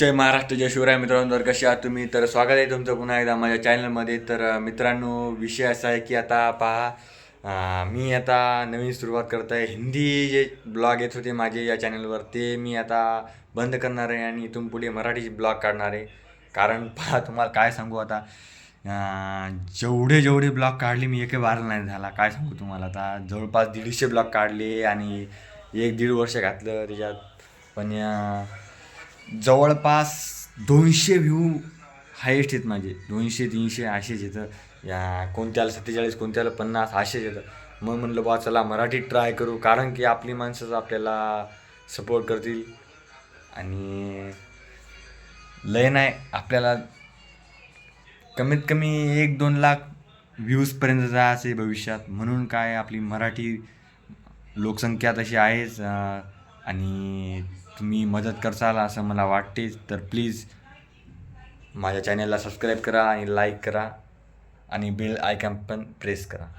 जय महाराष्ट्र जय शिवराय मित्रांनो तर कसे आहात तुम्ही तर स्वागत आहे तुमचं पुन्हा एकदा माझ्या चॅनलमध्ये तर मित्रांनो विषय असा आहे की आता पहा मी आता नवीन सुरुवात करत आहे. हिंदी जे ब्लॉग येत होते माझे या चॅनलवर ते मी आता बंद करणार आहे आणि इथून पुढे मराठीचे ब्लॉग काढणार आहे. कारण पहा तुम्हाला काय सांगू आता? जेवढे जेवढे ब्लॉग काढले मी एके बार नाही झाला. काय सांगू तुम्हाला आता? जवळपास दीडशे ब्लॉग काढले आणि एक दीड वर्ष घातलं त्याच्यात. पण जवळपास दोनशे व्ह्यू हायेस्ट आहेत माझे. दोनशे तीनशे असेच येतं या कोणत्याला सत्तेचाळीस कोणत्याला पन्नास असेच येतं मग म्हणलं बा चला मराठीत ट्राय करू. कारण की आपली माणसंच आपल्याला सपोर्ट करतील. आणि लय नाही आपल्याला कमीत कमी एक दोन लाख व्ह्यूजपर्यंत जायचं आहे भविष्यात. म्हणून काय आपली मराठी लोकसंख्या तशी आहेच. आणि तुम्ही मदत करसाल असं मला वाटते तर प्लीज माझ्या चॅनलला सबस्क्राईब करा आणि लाईक करा आणि बेल आयकॉन पण प्रेस करा.